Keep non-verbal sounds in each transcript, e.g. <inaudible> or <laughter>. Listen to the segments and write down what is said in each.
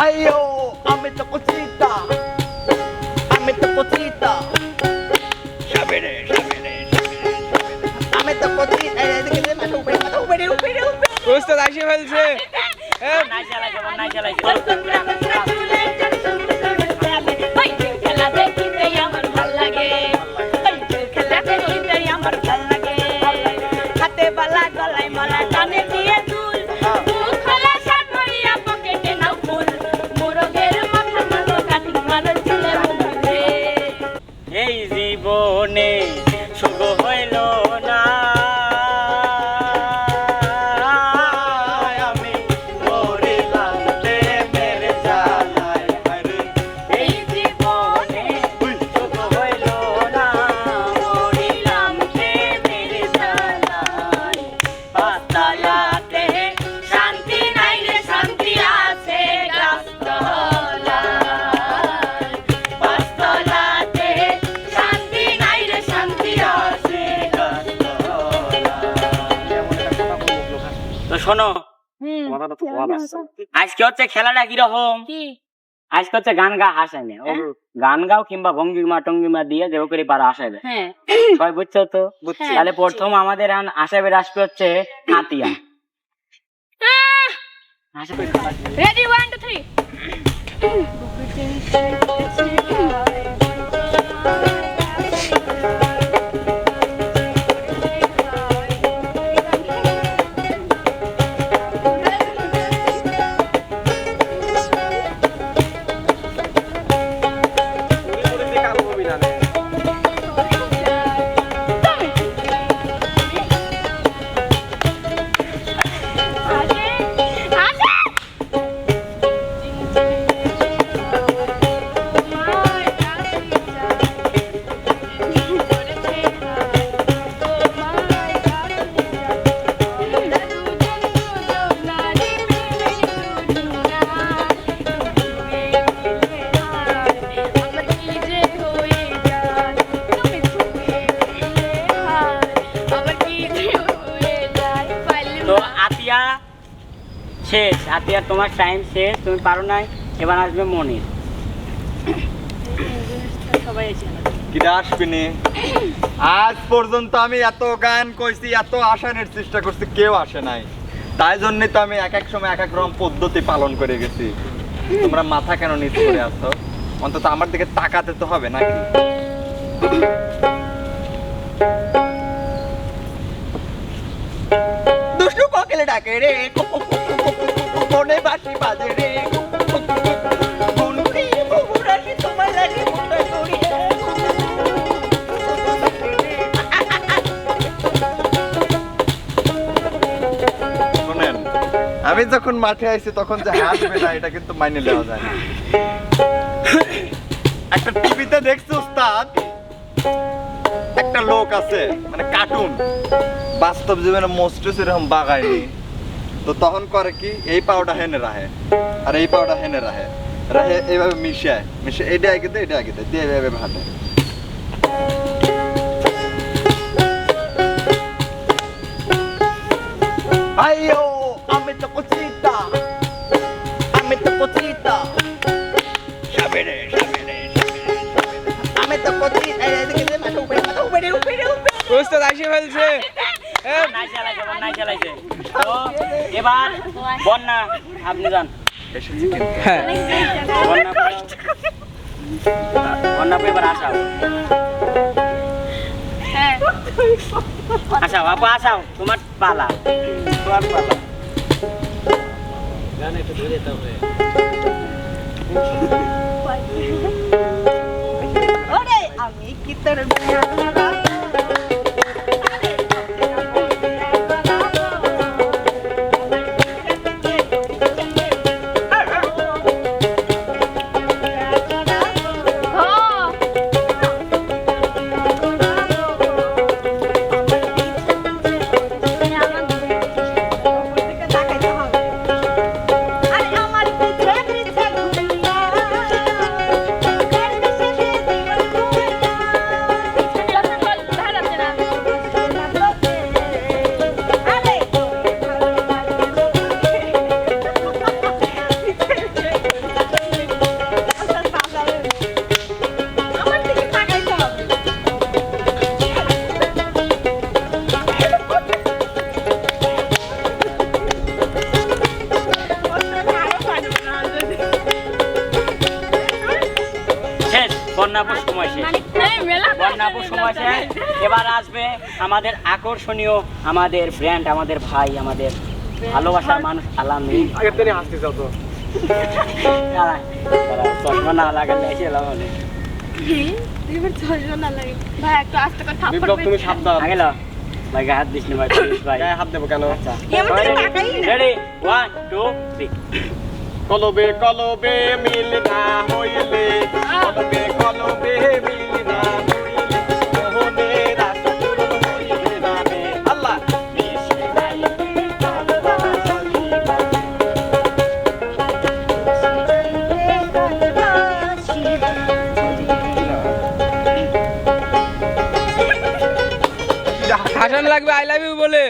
Ayo, আমি তো কুচিতা আমি তো কুচিতা সাবেরে সাবেরে আমি তো কুচিতা এদিকে দে মাথা উপরে মাথা উপরে উপরে উপরে উস্তাদ আসে ফেলছে এ, নাই চালাইছে বল, নাই চালাইছে খেলা জীবনে শোনো। আজকে হচ্ছে খেলাটা কীরকম? আজকে হচ্ছে গান গা হাসাইনে ও হ্যাঁ? গান গাও কিংবা ভঙ্গিমা টঙ্গিমা দিয়ে দেব করে পারা আসাইবে। হ্যাঁ। সবাই বুঝছ তো? তাহলে প্রথম আমাদের এখন আসাবে রাষ্ট্র হচ্ছে হাতিয়া রেডি ওয়ান টু থ্রি শেষ আতিয়া তোমার টাইম শেষ, তুমি পারো নাই, এবার আসবে মনির আজ পর্যন্ত আমি এত গান কইছি, এত আসানের চেষ্টা করছি, কেউ আসে নাই। তাই জন্য তো আমি এক এক সময় এক এক রকম পদ্ধতি পালন করে গেছি। তোমরা মাথা কেন নিচ করে আসছো অন্তত আমার দিকে তাকাতে তো হবে নাকি? দুষ্টু কোকিল ডাকে রে। আমি যখন মাঠে আইছি তখন যে হাসবে না, এটা কিন্তু মাইনে নেওয়া যায় না। একটা টিভিতে দেখছি উস্তাদ, একটা লোক আছে মানে কার্টুন বাস্তব জীবনে মোস্টেস এরকম বাগায়নি। তো তখন করে কি, এই পাউডা হেনে রাহে। আর এই পাওটা হেনে রাহে। রাখে এইভাবে মিশায় মিশে এটা আগে দেয় এটা আগে দেয় দিয়ে এইভাবে ভাটে যান এসেছি কিন্তু হ্যাঁ বন্যা বন্যা এবার আসাও হ্যাঁ আসাও আপু আসাও তোমার পালা তোমার পালা ওরে আমি কি তোর আকর্ষণীয় আমাদের ব্র্যান্ড আমাদের ভাই আমাদের ভালোবাসার মানুষ তিনি হাসতে চাও তো। চশমা না লাগালে এসে এলাম অনেক। ভাই গায়ে হাত দিস না ভাই প্লিজ ভাই। গায়ে হাত দেবো কেন? আচ্ছা। রেডি ওয়ান টু থ্রি কলবে কলবে মিল না হইলে। কলবে কলবে মিল না লাগবে আই লাভ ইউ বলে।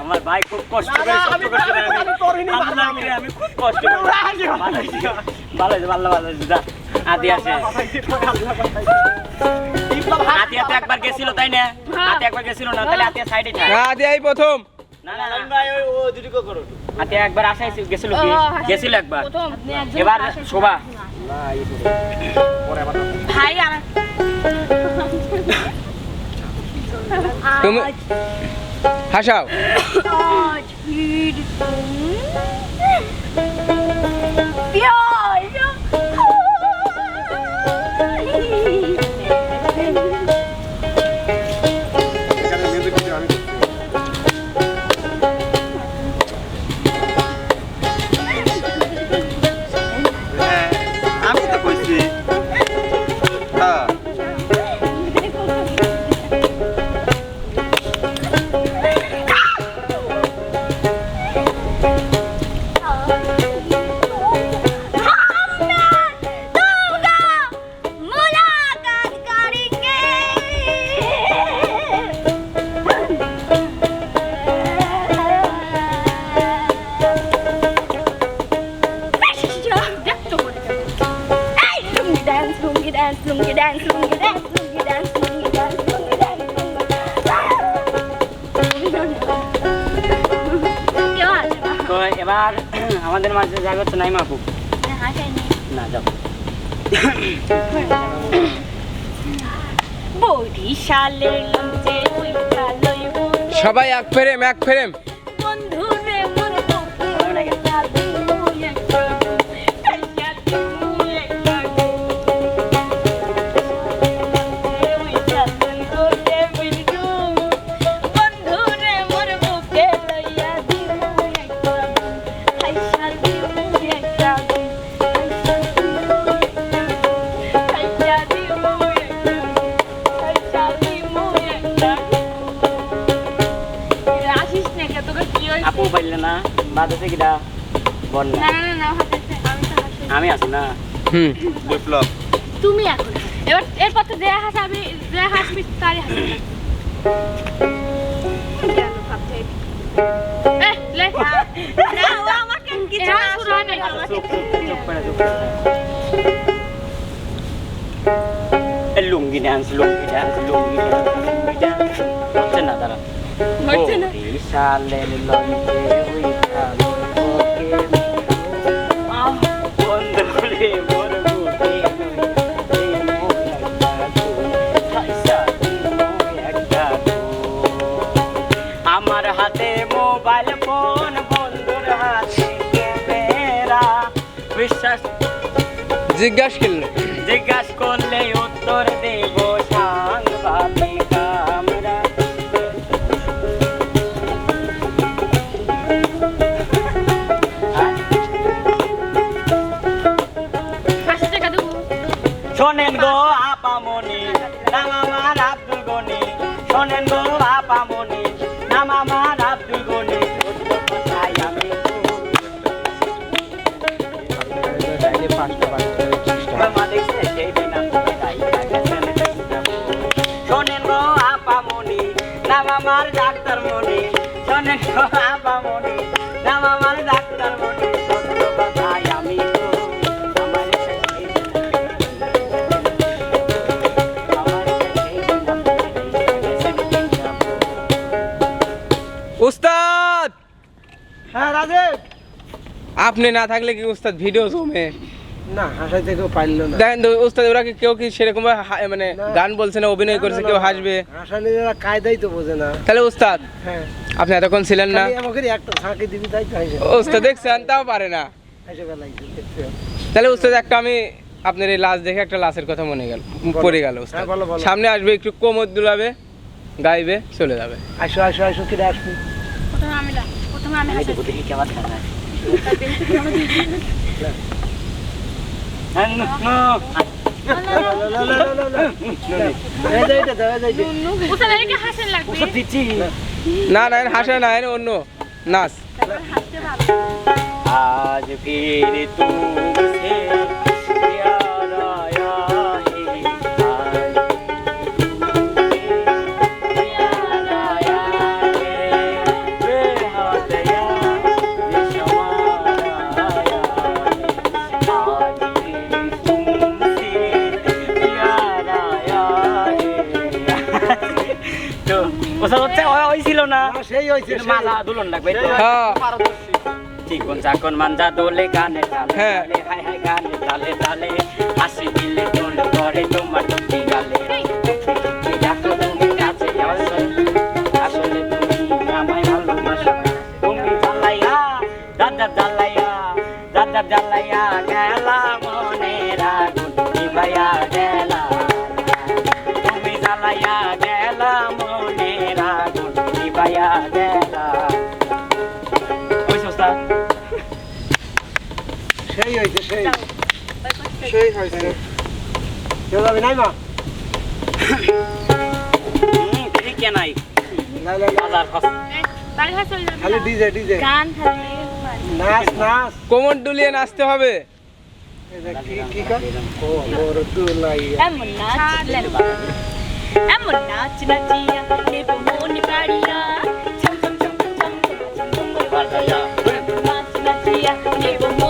আমার ভাই খুব কষ্ট করে আমি মিলে আমি খুব কষ্ট করে। ভালো হয়েছে, ভালো ভালো হয়েছে, আদি আছে। আতিয়া তো একবার গেছিল তাই না? আতিয়া একবার গেছিল না তাহলে আতিয়া সাইডে থাকে। না প্রথম। না না ভাই ওই ও দুটো করো আতিয়া একবার আসাই গেছিল কি? গেছিল একবার। প্রথম। ভাই আর তুমি হাসাও। না যাও। বরিশালের সবাই এক ফ্রেম এক ফ্রেম। হইছে আপু পাইলে না বাদে কিটা বন্যা। না না না হাতে আমি তো হাসি আমি আছি না। হুম। বিপ্লব। তুমি এখন এবার এরপর তো যে হাসাবি যে হাসবি তারই হাসবি গেল ভাবতে এ লে না ও আমাকে কিছু না শুরু হয় না। আচ্ছা, চুপ চুপ চুপ করে চুপ করে। এই lungi dance lungi dance lungi dance lungi dance হচ্ছে না দাঁড়া। আমার হাতে মোবাইল ফোন বন্ধুর হাতে বিশ্বাস জিজ্ঞাসা করলে গো আপামনি, নাম আমার আব্দুল গনি। শোনেন গো আপামনি, নাম আমার আব্দুল গনি। শোনেন গো আপামনি, নাম আমার ডাক্তার মনি। শোনেন আপামনি, নাম ডাক্তার উস্তাদ হ্যাঁ আপনি না থাকলে কি উস্তাদ ভিডিও জমে? না হাসাই থেকেও পারল না। দেখেন তো উস্তাদ ওরা কি কেউ কি সেরকম ভাবে মানে গান বলছে না অভিনয় করছে কেউ হাসবে? হাসানিরা কায়দাই তো বোঝে না। তাহলে উস্তাদ হ্যাঁ। আপনি এতক্ষণ ছিলেন না। আমাকে একটা ফাঁকি দিবি তাই উস্তাদ দেখছেন তাও পারে না। তাহলে উস্তাদ একটা আমি আপনার এই লাশ দেখে একটা লাশের কথা মনে গেল পড়ে গেল উস্তাদ হ্যাঁ। সামনে আসবে একটু কোমর দুলাবে। গাইবে চলে যাবে। আসো আসো আসো কিরে আসবি আমি না না হাসে না অন্য। নাচ। আজ ফিরে তুমি ওসব হচ্ছে ওই ছিল না। সেই কিন্তু মালা দুলন লাগবে। হ্যাঁ। চিকন চাকন মাঞ্জা দোলে গানে তালে হ্যাঁ। তালে হাই হাই গানে তালে তালে হাসি দিলে টোন করে তোমার টুকি গালে। ডাকো তুমি কাছে আসো আসলে তুমি আমায় ভালোবাসো। তুমি জ্বালাইয়া দাদা জ্বালাইয়া দাদা জ্বালাইয়া সেই হয়েছে সেই। সেই হয়েছে। কেউ যাবি নাই মা? নাই। খালি ডিজে ডিজে। নাচ নাচ। কোমর দুলিয়ে নাচতে হবে। এমন নাচ নাচিয়া নেব মন ছম ছম ছম ছম ছম ছম ছম ছম ছম ছম ছম ছম ছম ছম ছম ছম ছম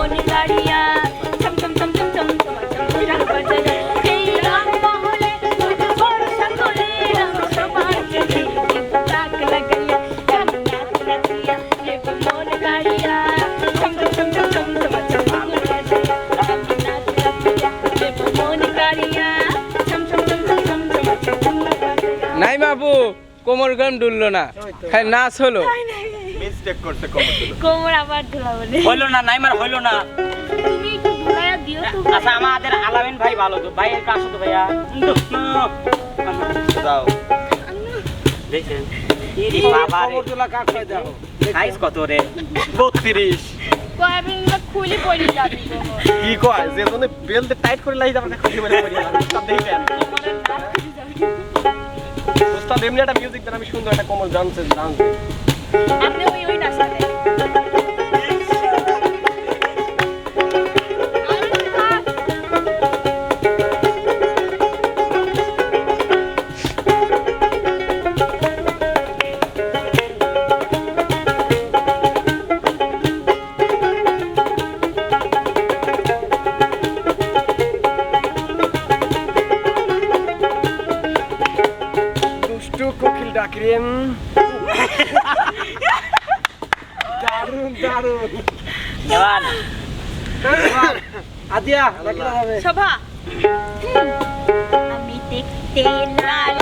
নাই বাবু কোমর গান ডুললো না হ্যাঁ নাচ হলো মিস্টেক করছে কমর কোমর আবার ধুলা বলে। হইল না নাইমার হইল না। তুমি একটু দিও তো। আচ্ছা আমাদের আলামিন ভাই ভালো তো। ভাইয়ের কাছে তো ভাইয়া। দাও বাবা রে কাক সাইজ কত রে? খুলি পড়ি যাবি কি কয়? যে বেলতে টাইট করে লাগি যাবে বলে উস্তাদ এমনি একটা মিউজিক দেন আমি সুন্দর একটা কোমল ডান্সে ডান্স আপনি ওই ওই রাস্তাতে Kokel da Creme. আদিয়া আমি দেখতে লাল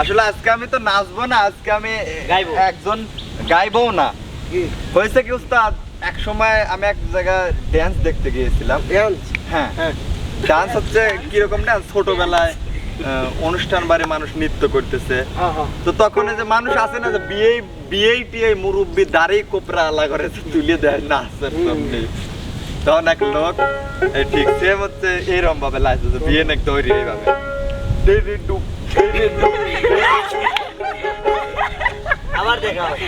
আসলে আজকে আমি তো নাচবো না আজকে আমি একজন গাইবো না। হয়েছে কি উস্তাদ এক সময় আমি এক জায়গায় ড্যান্স দেখতে গিয়েছিলাম। হ্যাঁ। হ্যাঁ। ডান্স হচ্ছে কীরকম ডান্স ছোটবেলায় অনুষ্ঠান বাড়ি মানুষ নৃত্য করতেছে। হ্যাঁ হ্যাঁ। তো তখন যে মানুষ আছে না যে বিয়ে বিয়ে টিয়ে মুরব্বি দাড়ি কোপরা আলা করে তুলে দেয় না সামনে। তখন এক লোক ঠিক সেম হচ্ছে এইরকম ভাবে লাইছে যে বিয়ে নাকি তৈরি এইভাবে। আবার দেখা হবে।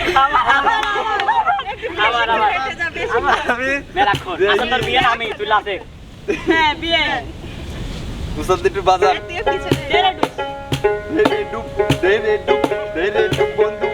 আবার আবার। আমি মেরাক্ষণ তোর বিয়ে আমি তুই লাসে হ্যাঁ বিয়ে। মুসাদ একটু বাজার ডুব, বন্ধু।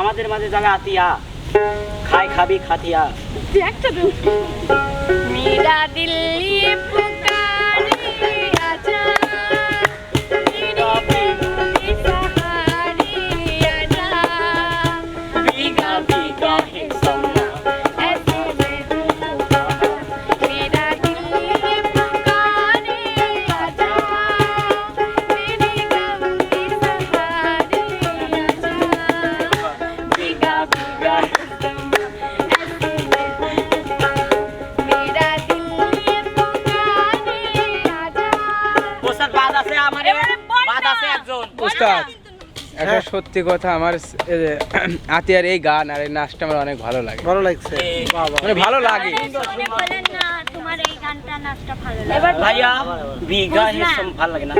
আমাদের মাঝে যাবে আতিয়া। খাই খাবি খাতিয়া। একটা দিল্লি সত্যি কথা আমার <clears throat> আতিয়ার এই গান আর এই নাচটা আমার অনেক ভালো লাগে। ভালো লাগছে। মানে ভালো লাগে। বলেন না তোমার এই গানটা নাচটা ভালো লাগে। এবার ভাইয়া বিঘা ভালো লাগে না।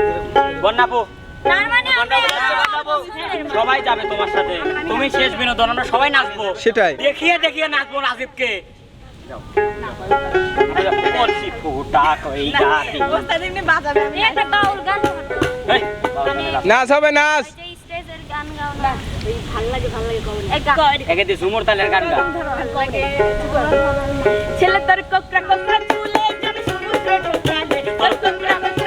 বন্যাপু। তার আমরা সবাই যাবে তোমার সাথে। তুমি শেষ বিনোদন আমরা সবাই নাচবো। সেটাই। দেখিয়ে দেখিয়ে নাচবো রাজীবকে। বলছি ফুটা কই গাতি ওস্তাদ এমনি বাজাবে এই একটা বাউল গান। এই, নাচ। হবে নাচ। গান গাও না এই ভালো লাগে ভালো লাগে কবে একে দিয়ে ছেলে তোর কোকরা কোকরা চুলে যাবে তোর কোকরা কোকরা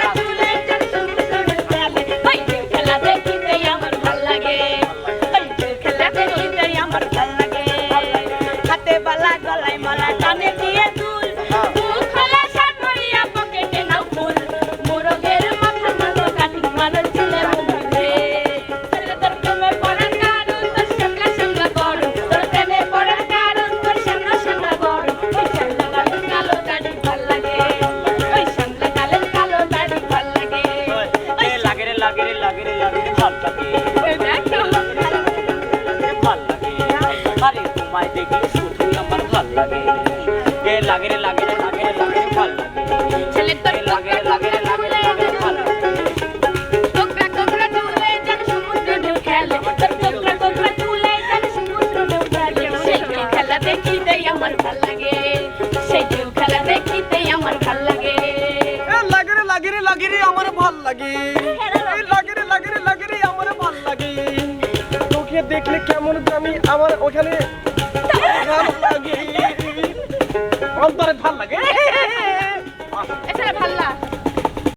লাগে রে লাগে রে লাগে রে লাগে রে ভালো লাগে। ছেলে তোর লাগে রে লাগে রে লাগে রে লাগে রে ভালো লাগে। কোকরা কোকরা চুলে যেন সমুদ্র ঢেউ খেলে তোর কোকরা কোকরা চুলে যেন সমুদ্র ঢেউ খেলে সেই ঢেউ খেলা দেখিতেই আমার ভালো লাগে। সেই ঢেউ খেলা দেখিতেই আমার ভালো লাগে। লাগে রে লাগে রে লাগে রে আমার ভালো লাগে। লাগে রে লাগে রে লাগে রে আমার ভালো লাগে। তোকে দেখলে কেমন জানি আমার ওখানে